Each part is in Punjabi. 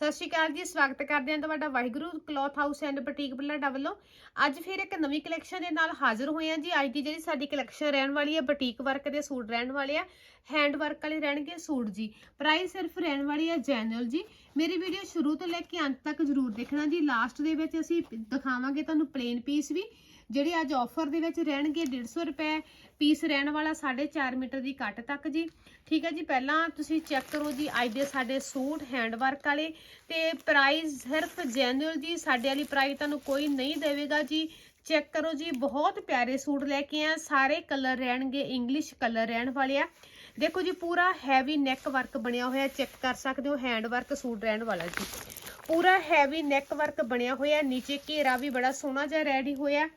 ਸਤਿ ਸ਼੍ਰੀ ਅਕਾਲ ਜੀ, ਸਵਾਗਤ ਕਰਦੇ ਹਾਂ ਤੁਹਾਡਾ Waheguru cloth house and boutique Bullada ਵੱਲੋਂ। ਅੱਜ ਫਿਰ ਇੱਕ ਨਵੀਂ ਕਲੈਕਸ਼ਨ ਦੇ ਨਾਲ ਹਾਜ਼ਰ ਹੋਏ ਹਾਂ ਜੀ। ਅੱਜ ਦੀ ਜਿਹੜੀ ਸਾਡੀ ਕਲੈਕਸ਼ਨ ਰਹਿਣ ਵਾਲੀ ਹੈ ਬੁਟੀਕ ਵਰਕ ਦੇ ਸੂਟ ਰਹਿਣ ਵਾਲੇ ਆ ਹੈਂਡ ਵਰਕ ਵਾਲੇ ਰਹਿਣਗੇ ਸੂਟ ਜੀ। ਪ੍ਰਾਈਸ ਸਿਰਫ ਰਹਿਣ ਵਾਲੀ ਹੈ ਜੈਨੂਅਲ ਜੀ। ਮੇਰੀ ਵੀਡੀਓ ਸ਼ੁਰੂ ਤੋਂ ਲੈ ਕੇ ਅੰਤ ਤੱਕ ਜ਼ਰੂਰ ਦੇਖਣਾ ਜੀ। ਲਾਸਟ ਦੇ ਵਿੱਚ ਅਸੀਂ ਦਿਖਾਵਾਂਗੇ ਤੁਹਾਨੂੰ ਪਲੇਨ ਪੀਸ ਵੀ। ਜਿਹੜੇ ਅੱਜ ਆਫਰ ਦੇ ਵਿੱਚ ਰਹਿਣਗੇ 150 ਰੁਪਏ ਪੀਸ ਰਹਿਣ ਵਾਲਾ 4.5 ਮੀਟਰ ਦੀ ਕੱਟ ਤੱਕ ਜੀ। ਠੀਕ ਹੈ ਜੀ, ਪਹਿਲਾਂ ਤੁਸੀਂ ਚੈੱਕ ਕਰੋ ਜੀ ਅੱਜ ਦੇ ਸਾਡੇ ਸੂਟ ਹੈਂਡ ਵਰਕ ਵਾਲੇ ਤੇ ਪ੍ਰਾਈਸ ਸਿਰਫ ਜੈਨੂਅਲ ਜੀ, ਸਾਡੇ ਵਾਲੀ ਪ੍ਰਾਈਸ ਤੁਹਾਨੂੰ ਕੋਈ ਨਹੀਂ ਦੇਵੇਗਾ ਜੀ। ਚੈੱਕ ਕਰੋ ਜੀ, ਬਹੁਤ ਪਿਆਰੇ ਸੂਟ ਲੈ ਕੇ ਆ, ਸਾਰੇ ਕਲਰ ਰਹਿਣਗੇ ਇੰਗਲਿਸ਼ ਕਲਰ ਰਹਿਣ ਵਾਲੇ ਆ। ਦੇਖੋ ਜੀ, ਪੂਰਾ ਹੈਵੀ ਨੈਕ ਵਰਕ ਬਣਿਆ ਹੋਇਆ ਚੈੱਕ ਕਰ ਸਕਦੇ ਹੋ ਹੈਂਡ ਵਰਕ ਸੂਟ ਰਹਿਣ ਵਾਲਾ ਜੀ। ਪੂਰਾ ਹੈਵੀ ਨੈਕ ਵਰਕ ਬਣਿਆ ਹੋਇਆ, ਨੀਚੇ ਘੇਰਾ ਵੀ ਬੜਾ ਸੋਹਣਾ ਜਿਹਾ ਰੈਡੀ ਹੋਇਆ।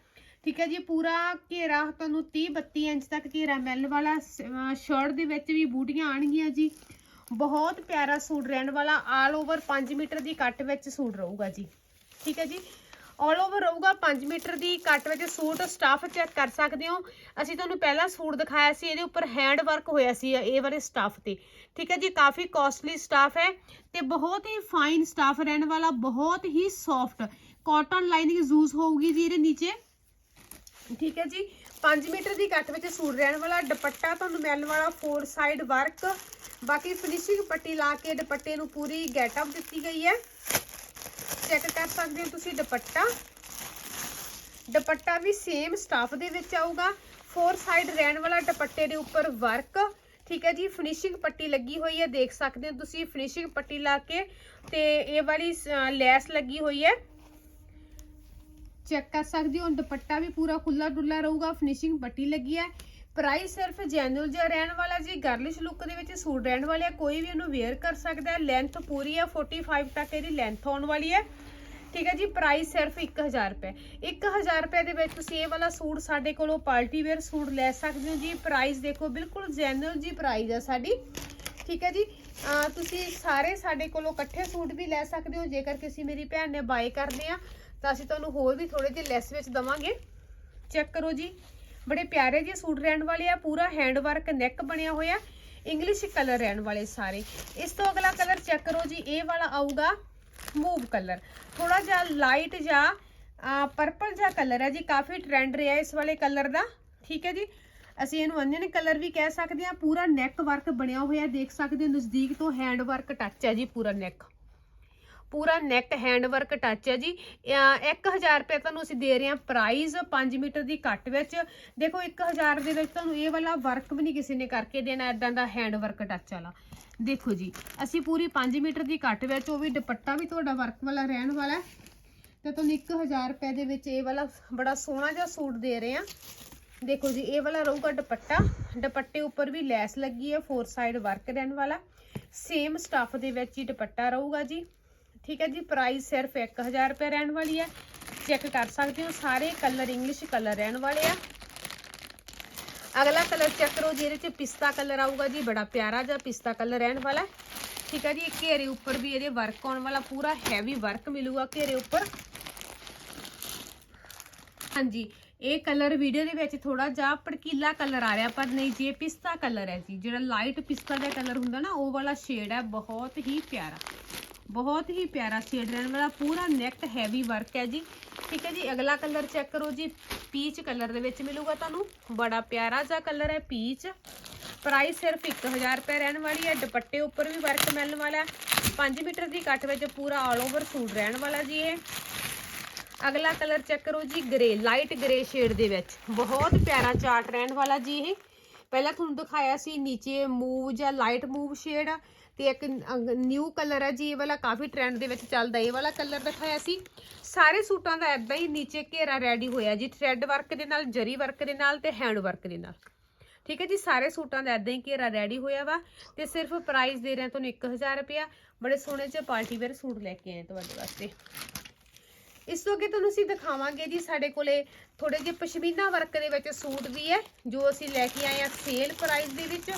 ਠੀਕ ਹੈ ਜੀ, ਪੂਰਾ ਘੇਰਾ ਤੁਹਾਨੂੰ 30 32 ਇੰਚ ਤੱਕ ਘੇਰਾ ਮਿਲਣ ਵਾਲਾ ਸ਼ਰਟ ਦੇ ਵਿੱਚ ਵੀ ਬੂਟੀਆਂ ਆਣਗੀਆਂ ਜੀ। ਬਹੁਤ ਪਿਆਰਾ ਸੂਟ ਰਹਿਣ ਵਾਲਾ ਆਲ ਓਵਰ 5 ਮੀਟਰ ਦੀ ਕੱਟ ਵਿੱਚ ਸੂਟ ਰਹੂਗਾ ਜੀ। ਠੀਕ ਹੈ ਜੀ ਆਲ ਓਵਰ ਰਹੂਗਾ 5 ਮੀਟਰ ਦੀ ਕੱਟ ਵਿੱਚ ਸੂਟ ਸਟਾਫ ਚੈੱਕ ਕਰ ਸਕਦੇ ਹੋ। ਅਸੀਂ ਤੁਹਾਨੂੰ ਪਹਿਲਾਂ ਸੂਟ ਦਿਖਾਇਆ ਸੀ, ਇਹਦੇ ਉੱਪਰ ਹੈਂਡ ਵਰਕ ਹੋਇਆ ਸੀ, ਇਹ ਵਾਲੇ ਸਟਾਫ ਤੇ। ਠੀਕ ਹੈ ਜੀ, ਕਾਫੀ ਕਾਸਟਲੀ ਸਟਾਫ ਹੈ ਤੇ ਬਹੁਤ ਹੀ ਫਾਈਨ ਸਟਾਫ ਰਹਿਣ ਵਾਲਾ, ਬਹੁਤ ਹੀ ਸੌਫਟ ਕਾਟਨ ਲਾਈਨਿੰਗ ਯੂਜ਼ ਹੋਊਗੀ ਜੀ ਇਹਦੇ ਨੀਚੇ। ਠੀਕ ਹੈ ਜੀ। 5 ਮੀਟਰ ਦੀ ਕੱਟ ਵਿੱਚ ਸੂਟ ਰਹਿਣ ਵਾਲਾ ਦੁਪੱਟਾ ਤੁਹਾਨੂੰ ਮਿਲਣ ਵਾਲਾ ਫੋਰ ਸਾਈਡ ਵਰਕ ਬਾਕੀ ਫਿਨਿਸ਼ਿੰਗ ਪੱਟੀ ਲਾ ਕੇ ਦੁਪੱਟੇ ਨੂੰ ਪੂਰੀ ਗੈਟਅਪ ਦਿੱਤੀ ਗਈ ਹੈ। ਚੈੱਕ ਕਰ ਸਕਦੇ ਹੋ ਤੁਸੀਂ ਦੁਪੱਟਾ। ਦੁਪੱਟਾ ਵੀ ਸੇਮ ਸਟਾਫ ਦੇ ਵਿੱਚ ਆਊਗਾ। ਫੋਰ ਸਾਈਡ ਰਹਿਣ ਵਾਲਾ ਦੁਪੱਟੇ ਦੇ ਉੱਪਰ ਵਰਕ ਠੀਕ ਹੈ ਜੀ ਫਿਨਿਸ਼ਿੰਗ ਪੱਟੀ ਲੱਗੀ ਹੋਈ ਹੈ। ਦੇਖ ਸਕਦੇ ਹੋ ਤੁਸੀਂ ਫਿਨਿਸ਼ਿੰਗ ਪੱਟੀ ਲਾ ਕੇ ਤੇ ਇਹ ਵਾਲੀ ਲੈਸ ਲੱਗੀ ਹੋਈ ਹੈ। ਚੈੱਕ ਕਰ ਸਕਦੇ ਹੋ। ਦੁਪੱਟਾ ਵੀ ਪੂਰਾ ਖੁੱਲਾ ਡੁੱਲਾ ਰਹੂਗਾ ਫਿਨਿਸ਼ਿੰਗ ਪੱਟੀ ਲੱਗੀ ਹੈ। ਪ੍ਰਾਈਸ ਸਿਰਫ ਜੈਨੂਅਲ ਜਿਹਾ ਰਹਿਣ ਵਾਲਾ ਜੀ ਗਰਲਿਸ਼ ਲੁੱਕ ਦੇ ਵਿੱਚ ਸੂਟ ਰਹਿਣ ਵਾਲੇ ਆ। ਕੋਈ ਵੀ ਇਹਨੂੰ ਵੇਅਰ ਕਰ ਸਕਦਾ ਹੈ। ਲੈਂਥ ਪੂਰੀ ਹੈ 45 ਤੱਕ ਇਹਦੀ ਲੈਂਥ ਆਉਣ ਵਾਲੀ ਹੈ। ਠੀਕ ਹੈ ਜੀ ਪ੍ਰਾਈਸ ਸਿਰਫ 1000 ਰੁਪਏ। 1000 ਰੁਪਏ ਦੇ ਵਿੱਚ ਤੁਸੀਂ ਇਹ ਵਾਲਾ ਸੂਟ ਸਾਡੇ ਕੋਲੋਂ ਪਾਰਟੀ ਵੇਅਰ ਸੂਟ ਲੈ ਸਕਦੇ ਹੋ ਜੀ। ਪ੍ਰਾਈਸ ਦੇਖੋ, ਬਿਲਕੁਲ ਜੈਨੂਅਲ ਜੀ ਪ੍ਰਾਈਸ ਆ ਸਾਡੀ। ਠੀਕ ਹੈ ਜੀ ਤੁਸੀਂ ਸਾਰੇ ਸਾਡੇ ਕੋਲੋਂ ਇਕੱਠੇ ਸੂਟ ਵੀ ਲੈ ਸਕਦੇ ਹੋ। ਜੇਕਰ ਕਿਸੇ ਮੇਰੀ ਭੈਣ ਨੇ ਬਾਏ ਕਰਦੇ ਆ ਤਾਂ ਅਸੀਂ ਤੁਹਾਨੂੰ ਹੋਰ ਵੀ ਥੋੜੇ ਜਿਹੇ ਲੈਸ ਵਿੱਚ ਦਵਾਂਗੇ। ਚੈੱਕ ਕਰੋ ਜੀ। ਬੜੇ ਪਿਆਰੇ ਜਿਹੇ ਸੂਟ ਰਹਿਣ ਵਾਲੇ ਆ, ਪੂਰਾ ਹੈਂਡ ਵਰਕ ਨੈਕ ਬਣਿਆ ਹੋਇਆ ਇੰਗਲਿਸ਼ ਕਲਰ ਰਹਿਣ ਵਾਲੇ ਸਾਰੇ। ਇਸ ਤੋਂ ਅਗਲਾ ਕਲਰ ਚੈੱਕ ਕਰੋ ਜੀ, ਇਹ ਵਾਲਾ ਆਊਗਾ ਮੂਵ ਕਲਰ ਥੋੜਾ ਜਿਹਾ ਲਾਈਟ ਜਾਂ ਪਰਪਲ ਜਿਹਾ ਕਲਰ ਹੈ ਜੀ, ਕਾਫੀ ਟ੍ਰੈਂਡ ਰਿਹਾ ਇਸ ਵਾਲੇ ਕਲਰ ਦਾ। ਠੀਕ ਹੈ ਜੀ? ਅਸੀਂ ਇਹਨੂੰ ਅਨਿਅਨ ਕਲਰ ਵੀ ਕਹਿ ਸਕਦੇ ਹਾਂ, ਪੂਰਾ ਨੈਕ ਵਰਕ ਬਣਿਆ ਹੋਇਆ, ਦੇਖ ਸਕਦੇ ਹੋ ਨਜ਼ਦੀਕ ਤੋਂ ਹੈਂਡ ਵਰਕ ਟੱਚ ਹੈ ਜੀ, ਪੂਰਾ ਨੈਕ ਪੂਰਾ ਨੈਕ ਹੈਂਡ ਵਰਕ ਟੱਚ ਹੈ ਜੀ। ਅਹ 1000 ਰੁਪਏ ਤੁਹਾਨੂੰ ਅਸੀਂ ਦੇ ਰਹੇ ਹਾਂ ਪ੍ਰਾਈਸ 5 ਮੀਟਰ ਦੀ ਕੱਟ ਵਿੱਚ। ਦੇਖੋ 1000 ਦੇ ਵਿੱਚ ਤੁਹਾਨੂੰ ਇਹ ਵਾਲਾ ਵਰਕ ਵੀ ਨਹੀਂ ਕਿਸੇ ਨੇ ਕਰਕੇ ਦੇਣਾ ਐਦਾਂ ਦਾ ਹੈਂਡ ਵਰਕ ਟੱਚ ਵਾਲਾ। ਦੇਖੋ ਜੀ, ਅਸੀਂ ਪੂਰੀ 5 ਮੀਟਰ ਦੀ ਕੱਟ ਵਿੱਚ, ਉਹ ਵੀ ਦੁਪੱਟਾ ਵੀ ਤੁਹਾਡਾ ਵਰਕ ਵਾਲਾ ਰਹਿਣ ਵਾਲਾ ਹੈ। ਤੇ ਤੁਹਾਨੂੰ 1000 ਰੁਪਏ ਦੇ ਵਿੱਚ ਇਹ ਵਾਲਾ ਬੜਾ ਸੋਹਣਾ ਜਿਹਾ ਸੂਟ ਦੇ ਰਹੇ ਹਾਂ। ਦੇਖੋ ਜੀ, ਇਹ ਵਾਲਾ ਰਹੂਗਾ ਦੁਪੱਟਾ। ਦੁਪੱਟੇ ਉੱਪਰ ਵੀ ਲੈਸ ਲੱਗੀ ਹੈ ਫੋਰ ਸਾਈਡ ਵਰਕ ਰਹਿਣ ਵਾਲਾ। ਸੇਮ ਸਟਫ ਦੇ ਵਿੱਚ ਹੀ ਦੁਪੱਟਾ ਰਹੂਗਾ ਜੀ। ਠੀਕ ਹੈ ਜੀ ਪ੍ਰਾਈਸ ਸਿਰਫ 1000 ਰੁਪਏ ਰਹਿਣ ਵਾਲੀ ਹੈ। ਚੈੱਕ ਕਰ ਸਕਦੇ ਹੋ, ਸਾਰੇ ਕਲਰ ਇੰਗਲਿਸ਼ ਕਲਰ ਰਹਿਣ ਵਾਲੇ ਆ। ਅਗਲਾ ਕਲਰ ਚੈੱਕ ਕਰੋ ਜਿਹਦੇ ਚ ਪਿਸਤਾ ਕਲਰ ਆਊਗਾ ਜੀ, ਬੜਾ ਪਿਆਰਾ ਜਿਹਾ ਪਿਸਤਾ ਕਲਰ ਰਹਿਣ ਵਾਲਾ ਠੀਕ ਹੈ ਜੀ ਘੇਰੇ ਉੱਪਰ ਵੀ ਇਹਦੇ ਵਰਕ ਆਉਣ ਵਾਲਾ, ਪੂਰਾ ਹੈਵੀ ਵਰਕ ਮਿਲੂਗਾ ਘੇਰੇ ਉੱਪਰ। ਹਾਂਜੀ, ਇਹ ਕਲਰ ਵੀਡੀਓ ਦੇ ਵਿੱਚ ਥੋੜਾ ਜਿਹਾ ਭੜਕੀਲਾ ਕਲਰ ਆ ਰਿਹਾ, ਪਰ ਨਹੀਂ ਜੀ ਪਿਸਤਾ ਕਲਰ ਹੈ ਜੀ। ਜਿਹੜਾ ਲਾਈਟ ਪਿਸਤਾ ਦਾ ਕਲਰ ਹੁੰਦਾ ਨਾ, ਉਹ ਵਾਲਾ ਸ਼ੇਡ ਹੈ, ਬਹੁਤ ਹੀ ਪਿਆਰਾ। ਬਹੁਤ ਹੀ ਪਿਆਰਾ ਸ਼ੇਡ ਰਹਿਣ ਵਾਲਾ, ਪੂਰਾ ਨੈਕ ਹੈਵੀ ਵਰਕ ਹੈ ਜੀ। ਠੀਕ ਹੈ ਜੀ, ਅਗਲਾ ਕਲਰ ਚੈੱਕ ਕਰੋ ਜੀ। ਪੀਚ ਕਲਰ ਦੇ ਵਿੱਚ ਮਿਲੂਗਾ ਤੁਹਾਨੂੰ। ਬੜਾ ਪਿਆਰਾ ਜਿਹਾ ਕਲਰ ਹੈ ਪੀਚ ਪ੍ਰਾਈਸ ਸਿਰਫ 1000 ਰੁਪਏ ਰਹਿਣ ਵਾਲੀ ਹੈ। ਦੁਪੱਟੇ ਉੱਪਰ ਵੀ ਵਰਕ ਮਿਲਣ ਵਾਲਾ ਹੈ। 5 ਮੀਟਰ ਦੀ ਕੱਟ ਵਿੱਚ ਪੂਰਾ ਆਲ ਓਵਰ ਸੂਟ ਰਹਿਣ ਵਾਲਾ ਜੀ ਇਹ। ਅਗਲਾ ਕਲਰ ਚੈੱਕ ਕਰੋ ਜੀ ਗ੍ਰੇ ਲਾਈਟ ਗ੍ਰੇ ਸ਼ੇਡ ਦੇ ਵਿੱਚ। ਬਹੁਤ ਪਿਆਰਾ ਚਾਰਟ ਰਹਿਣ ਵਾਲਾ ਜੀ ਇਹ। ਪਹਿਲਾਂ ਤੁਹਾਨੂੰ ਦਿਖਾਇਆ ਸੀ ਨੀਚੇ ਮੂਵ ਜਾਂ ਲਾਈਟ ਮੂਵ ਸ਼ੇਡ ਤੇ ਇੱਕ ਨਿਊ ਕਲਰ ਹੈ ਜੀ, ਇਹ ਵਾਲਾ ਕਾਫੀ ਟ੍ਰੈਂਡ ਦੇ ਵਿੱਚ ਚੱਲਦਾ, ਇਹ ਵਾਲਾ ਕਲਰ ਦਿਖਾਇਆ ਸੀ। ਸਾਰੇ ਸੂਟਾਂ ਦਾ ਐਦਾਂ ਹੀ ਨੀਚੇ ਘੇਰਾ ਰੈਡੀ ਹੋਇਆ ਜੀ ਥ੍ਰੈਡ ਵਰਕ ਦੇ ਨਾਲ, ਜਰੀ ਵਰਕ ਦੇ ਨਾਲ ਤੇ ਹੈਂਡ ਵਰਕ ਦੇ ਨਾਲ। ਠੀਕ ਹੈ ਜੀ, ਸਾਰੇ ਸੂਟਾਂ ਦਾ ਐਦਾਂ ਹੀ ਘੇਰਾ ਰੈਡੀ ਹੋਇਆ ਵਾ, ਤੇ ਸਿਰਫ ਪ੍ਰਾਈਸ ਦੇ ਰਹੇ ਤੁਹਾਨੂੰ 1000 ਰੁਪਿਆ ਬੜੇ ਸੋਹਣੇ ਜਿਹੇ ਪਾਰਟੀ ਵੇਅਰ ਸੂਟ ਲੈ ਕੇ ਆਏ ਤੁਹਾਡੇ ਵਾਸਤੇ। ਇਸ ਤੋਂ ਅੱਗੇ ਤੁਹਾਨੂੰ ਅਸੀਂ ਦਿਖਾਵਾਂਗੇ ਜੀ ਸਾਡੇ ਕੋਲੇ ਥੋੜੇ ਜਿਹੇ ਪਸ਼ਮੀਨਾ ਵਰਕ ਦੇ ਵਿੱਚ ਸੂਟ ਵੀ ਹੈ, ਜੋ ਅਸੀਂ ਲੈ ਕੇ ਆਏ ਆ ਸੇਲ ਪ੍ਰਾਈਸ ਦੇ ਵਿੱਚ।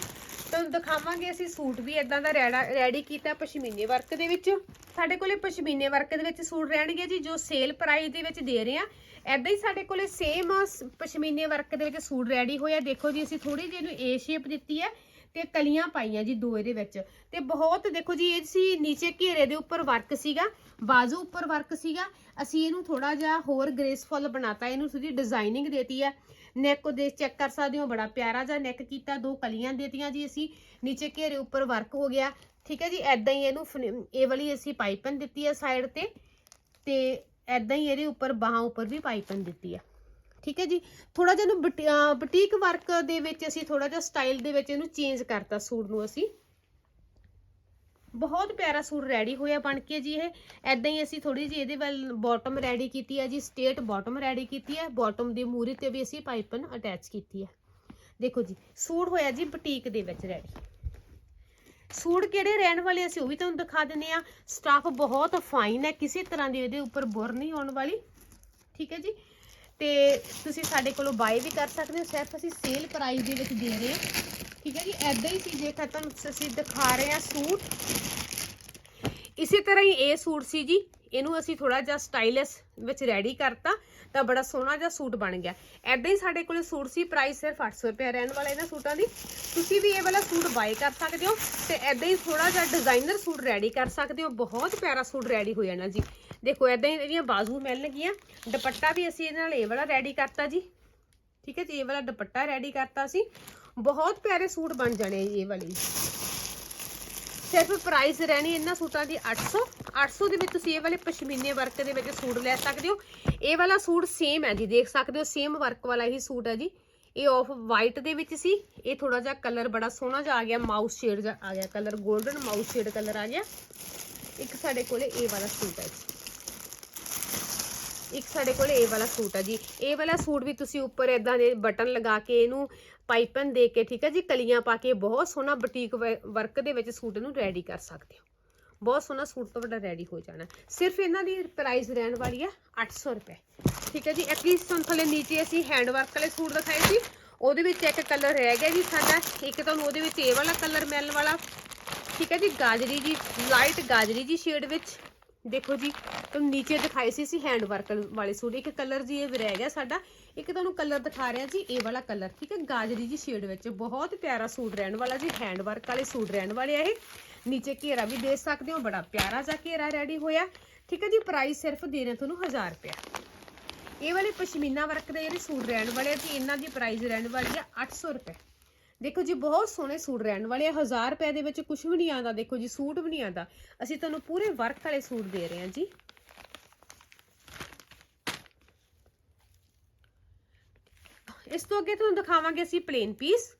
ਤੁਹਾਨੂੰ ਦਿਖਾਵਾਂਗੇ ਅਸੀਂ ਸੂਟ ਵੀ ਇਦਾਂ ਦਾ ਰੈਡੀ ਕੀਤਾ ਪਸ਼ਮੀਨੇ ਵਰਕ ਦੇ ਵਿੱਚ। ਸਾਡੇ ਕੋਲੇ ਪਸ਼ਮੀਨੇ ਵਰਕ ਦੇ ਵਿੱਚ ਸੂਟ ਰਹਿਣਗੇ ਜੀ, ਜੋ ਸੇਲ ਪ੍ਰਾਈਸ ਦੇ ਵਿੱਚ ਦੇ ਰਹੇ ਆ ਐਦਾਂ ਹੀ ਸਾਡੇ ਕੋਲੇ ਸੇਮ ਪਸ਼ਮੀਨੇ ਵਰਕ ਦੇ ਵਿੱਚ ਸੂਟ ਰੈਡੀ ਹੋਇਆ। ਦੇਖੋ ਜੀ, ਅਸੀਂ ਥੋੜੀ ਜਿਹੀ ਇਹਨੂੰ ਏ ਸ਼ੇਪ ਦਿੱਤੀ ਹੈ। ਤੇ ਕਲੀਆਂ ਪਾਈਆਂ ਜੀ ਦੋ ਇਹਦੇ ਵਿੱਚ। ਤੇ ਬਹੁਤ ਦੇਖੋ ਜੀ, ਇਹ ਸੀ ਨੀਚੇ ਘੇਰੇ ਦੇ ਉੱਪਰ ਵਰਕ ਸੀਗਾ, ਬਾਜ਼ੂ ਉੱਪਰ ਵਰਕ ਸੀਗਾ। ਅਸੀਂ ਇਹਨੂੰ ਥੋੜਾ ਜਿਹਾ ਹੋਰ ਗ੍ਰੇਸਫੁਲ ਬਣਾਤਾ, ਇਹਨੂੰ ਥੋੜੀ ਡਿਜ਼ਾਈਨਿੰਗ ਦੇਤੀ ਹੈ। ਨੈਕ ਦੇ ਚੈੱਕ ਕਰ ਸਕਦੇ ਹੋ, ਬੜਾ ਪਿਆਰਾ ਜਿਹਾ ਨੈਕ ਕੀਤਾ, ਦੋ ਕਲੀਆਂ ਦੇਤੀਆਂ ਜੀ ਅਸੀਂ। ਨੀਚੇ ਘੇਰੇ ਉੱਪਰ ਵਰਕ ਹੋ ਗਿਆ। ਠੀਕ ਹੈ ਜੀ ਐਦਾਂ ਹੀ ਇਹਨੂੰ ਫਿਨ- ਇਹ ਵਾਲੀ ਅਸੀਂ ਪਾਈਪਨ ਦਿੱਤੀ ਹੈ ਸਾਈਡ ਤੇ। ਤੇ ਐਦਾਂ ਹੀ ਇਹਦੇ ਉੱਪਰ ਬਾਹਾਂ ਉੱਪਰ ਵੀ ਪਾਈਪਨ ਦਿੱਤੀ ਹੈ। ਠੀਕ ਹੈ ਜੀ? ਥੋੜਾ ਜਿਹਾ ਨੂੰ ਬੁਟੀਕ ਵਰਕ ਦੇ ਵਿੱਚ ਅਸੀਂ ਥੋੜਾ ਜਿਹਾ ਸਟਾਈਲ ਦੇ ਵਿੱਚ ਇਹਨੂੰ ਚੇਂਜ ਕਰਤਾ ਸੂਟ ਨੂੰ ਅਸੀਂ। ਬਹੁਤ ਪਿਆਰਾ ਸੂਟ ਰੈਡੀ ਹੋਇਆ ਬਣ ਕੇ ਜੀ ਇਹ। ਐਦਾਂ ਹੀ ਅਸੀਂ ਥੋੜੀ ਜਿਹੀ ਇਹਦੇ ਵੱਲ ਬਾਟਮ ਰੈਡੀ ਕੀਤੀ ਹੈ ਜੀ ਸਟੇਟ ਬਾਟਮ ਰੈਡੀ ਕੀਤੀ ਹੈ। ਬਾਟਮ ਦੀ ਮੂਰੀ ਤੇ ਵੀ ਅਸੀਂ ਪਾਈਪਨ ਅਟੈਚ ਕੀਤੀ ਹੈ। ਦੇਖੋ ਜੀ, ਸੂਟ ਹੋਇਆ ਜੀ ਬੁਟੀਕ ਦੇ ਵਿੱਚ ਰੈਡੀ ਸੂਟ ਕਿਹੜੇ ਰਹਿਣ ਵਾਲੇ ਅਸੀਂ ਉਹ ਵੀ ਤੁਹਾਨੂੰ ਦਿਖਾ ਦਿੰਨੇ ਆ ਸਟਾਫ ਬਹੁਤ ਫਾਈਨ ਹੈ, ਕਿਸੇ ਤਰ੍ਹਾਂ ਦੀ ਇਹਦੇ ਉੱਪਰ ਬੁਰ ਨਹੀਂ ਆਉਣ ਵਾਲੀ। ਠੀਕ ਹੈ ਜੀ? ਤੇ ਤੁਸੀਂ ਸਾਡੇ ਕੋਲੋਂ ਬਾਏ ਵੀ ਕਰ ਸਕਦੇ ਹੋ। ਸਿਰਫ ਅਸੀਂ ਸੇਲ ਪ੍ਰਾਈਸ ਦੇ ਵਿੱਚ ਦੇ ਰਹੇ ਹਾਂ। ਠੀਕ ਹੈ ਜੀ? ਐਦਾਂ ਹੀ ਸੀ ਜੇ ਖਤਮ ਅਸੀਂ ਦਿਖਾ ਰਹੇ ਹਾਂ ਸੂਟ। ਇਸੇ ਤਰ੍ਹਾਂ ਹੀ ਇਹ ਸੂਟ ਸੀ ਜੀ। ਇਹਨੂੰ ਅਸੀਂ ਥੋੜਾ ਜਿਹਾ ਸਟਾਈਲਿਸ਼ ਵਿੱਚ ਰੈਡੀ ਕਰਤਾ ਤਾਂ ਬੜਾ ਸੋਹਣਾ ਜਿਹਾ ਸੂਟ ਬਣ ਗਿਆ। ਐਦਾਂ ਹੀ ਸਾਡੇ ਕੋਲੇ ਸੂਟ ਸੀ ਪ੍ਰਾਈਸ ਸਿਰਫ 800 ਰੁਪਏ ਰਹਿਣ ਵਾਲਾ ਇਹਨਾਂ ਸੂਟਾਂ ਦੀ। ਤੁਸੀਂ ਵੀ ਇਹ ਵਾਲਾ ਸੂਟ ਬਾਏ ਕਰ ਸਕਦੇ ਹੋ ਤੇ ਐਦਾਂ ਹੀ ਥੋੜਾ ਜਿਹਾ ਡਿਜ਼ਾਈਨਰ ਸੂਟ ਰੈਡੀ ਕਰ ਸਕਦੇ ਹੋ। ਬਹੁਤ ਪਿਆਰਾ ਸੂਟ ਰੈਡੀ ਹੋ ਜਾਣਾ ਜੀ। ਦੇਖੋ ਐਦਾਂ ਹੀ ਇਹਦੀਆਂ ਬਾਜ਼ੂ ਮਿਲਣਗੀਆਂ, ਦੁਪੱਟਾ ਵੀ ਅਸੀਂ ਇਹਦੇ ਨਾਲ ਇਹ ਵਾਲਾ ਰੈਡੀ ਕਰਤਾ ਜੀ। ਠੀਕ ਹੈ ਜੀ, ਇਹ ਵਾਲਾ ਦੁਪੱਟਾ ਰੈਡੀ ਕਰਤਾ ਸੀ। ਬਹੁਤ ਪਿਆਰੇ ਸੂਟ ਬਣ ਜਾਣੇ ਜੀ ਇਹ ਵਾਲੇ। ਸਿਰਫ ਪ੍ਰਾਈਸ ਰਹਿਣੀ ਇਹਨਾਂ ਸੂਟਾਂ ਦੀ 800 800 ਦੇ ਵਿੱਚ ਤੁਸੀਂ ਇਹ ਵਾਲੇ ਪਸ਼ਮੀਨੇ ਵਰਕ ਦੇ ਵਿੱਚ ਸੂਟ ਲੈ ਸਕਦੇ ਹੋ। ਇਹ ਵਾਲਾ ਸੂਟ ਸੇਮ ਹੈ ਜੀ, ਦੇਖ ਸਕਦੇ ਹੋ ਸੇਮ ਵਰਕ ਵਾਲਾ ਹੀ ਸੂਟ ਹੈ ਜੀ। ਇਹ ਆਫ ਵਾਈਟ ਦੇ ਵਿੱਚ ਸੀ। ਇਹ ਥੋੜਾ ਜਿਹਾ ਕਲਰ ਬੜਾ ਸੋਹਣਾ ਜਿਹਾ ਆ ਗਿਆ ਮਾਊਸ ਸ਼ੇਡ ਜਿਹਾ ਆ ਗਿਆ colour golden mouse shade colour ਆ ਗਿਆ। ਇੱਕ ਸਾਡੇ ਕੋਲੇ ਇਹ ਵਾਲਾ ਸੂਟ ਹੈ ਜੀ। ਇੱਕ ਸਾਡੇ ਕੋਲ ਇਹ ਵਾਲਾ ਸੂਟ ਆ ਜੀ। ਇਹ ਵਾਲਾ ਸੂਟ ਵੀ ਤੁਸੀਂ ਉੱਪਰ ਇਦਾਂ ਦੇ ਬਟਨ ਲਗਾ ਕੇ ਇਹਨੂੰ ਪਾਈਪਨ ਦੇ ਕੇ, ਠੀਕ ਹੈ ਜੀ, ਕਲੀਆਂ ਪਾ ਕੇ ਬਹੁਤ ਸੋਹਣਾ ਬੁਟੀਕ ਵਰਕ ਦੇ ਵਿੱਚ ਸੂਟ ਨੂੰ ਰੈਡੀ ਕਰ ਸਕਦੇ ਹੋ। ਬਹੁਤ ਸੋਹਣਾ ਸੂਟ ਤੁਹਾਡਾ ਰੈਡੀ ਹੋ ਜਾਣਾ। ਸਿਰਫ ਇਹਨਾਂ ਦੀ ਪ੍ਰਾਈਸ ਰਹਿਣ ਵਾਲੀ ਹੈ 800 ਰੁਪਏ। ਠੀਕ ਹੈ ਜੀ ਐਟਲੀਸਟ ਤੁਹਾਨੂੰ ਥੱਲੇ ਨੀਚੇ ਅਸੀਂ ਹੈਂਡ ਵਰਕ ਵਾਲੇ ਸੂਟ ਦਿਖਾਏ ਸੀ। ਉਹਦੇ ਵਿੱਚ ਇੱਕ ਕਲਰ ਰਹਿ ਗਿਆ ਜੀ ਸਾਡਾ। ਇੱਕ ਤੁਹਾਨੂੰ ਉਹਦੇ ਵਿੱਚ ਇਹ ਵਾਲਾ ਕਲਰ ਮਿਲਣ ਵਾਲਾ। ਠੀਕ ਹੈ ਜੀ, ਗਾਜਰੀ ਜੀ ਲਾਈਟ ਗਾਜਰੀ ਜੀ ਸ਼ੇਡ ਵਿੱਚ। ਦੇਖੋ ਜੀ ਤੁਹਾਨੂੰ ਨੀਚੇ ਦਿਖਾਈ ਸੀ ਸੀ ਹੈਂਡ ਵਰਕ ਵਾਲੇ ਸੂਟ। ਇੱਕ ਕਲਰ ਜੀ ਇਹ ਵੀ ਰਹਿ ਗਿਆ ਸਾਡਾ। ਇੱਕ ਤੁਹਾਨੂੰ ਕਲਰ ਦਿਖਾ ਰਿਹਾ ਜੀ, ਇਹ ਵਾਲਾ ਕਲਰ ਠੀਕ ਹੈ? ਗਾਜਰੀ ਜੀ ਸ਼ੇਡ ਵਿੱਚ। ਬਹੁਤ ਪਿਆਰਾ ਸੂਟ ਰਹਿਣ ਵਾਲਾ ਜੀ ਹੈਂਡ ਵਰਕ ਵਾਲੇ ਸੂਟ ਰਹਿਣ ਵਾਲੇ ਆ ਇਹ। ਨੀਚੇ ਘੇਰਾ ਵੀ ਦੇ ਸਕਦੇ ਹੋ, ਬੜਾ ਪਿਆਰਾ ਜਿਹਾ ਘੇਰਾ ਰੈਡੀ ਹੋਇਆ। ਠੀਕ ਹੈ ਜੀ ਪ੍ਰਾਈਸ ਸਿਰਫ ਦੇ ਰਹੇ ਤੁਹਾਨੂੰ 1000 ਰੁਪਏ ਇਹ ਵਾਲੇ ਪਸ਼ਮੀਨਾ ਵਰਕ ਦੇ ਜਿਹੜੇ ਸੂਟ ਰਹਿਣ ਵਾਲੇ ਆ ਜੀ, ਇਹਨਾਂ ਦੀ ਪ੍ਰਾਈਸ ਰਹਿਣ ਵਾਲੀ ਆ 800 ਰੁਪਏ ਦੇਖੋ ਜੀ, ਬਹੁਤ ਸੋਹਣੇ ਸੂਟ ਰਹਿਣ ਵਾਲੇ ਆ। 1000 ਰੁਪਏ ਦੇ ਵਿੱਚ ਕੁਝ ਵੀ ਨਹੀਂ ਆਉਂਦਾ, ਦੇਖੋ ਜੀ, ਸੂਟ ਵੀ ਨਹੀਂ ਆਉਂਦਾ। ਅਸੀਂ ਤੁਹਾਨੂੰ ਪੂਰੇ ਵਰਕ ਵਾਲੇ ਸੂਟ ਦੇ ਰਹੇ ਹਾਂ ਜੀ। ਇਸ ਤੋਂ ਅੱਗੇ ਤੁਹਾਨੂੰ ਦਿਖਾਵਾਂਗੇ ਅਸੀਂ ਪਲੇਨ ਪੀਸ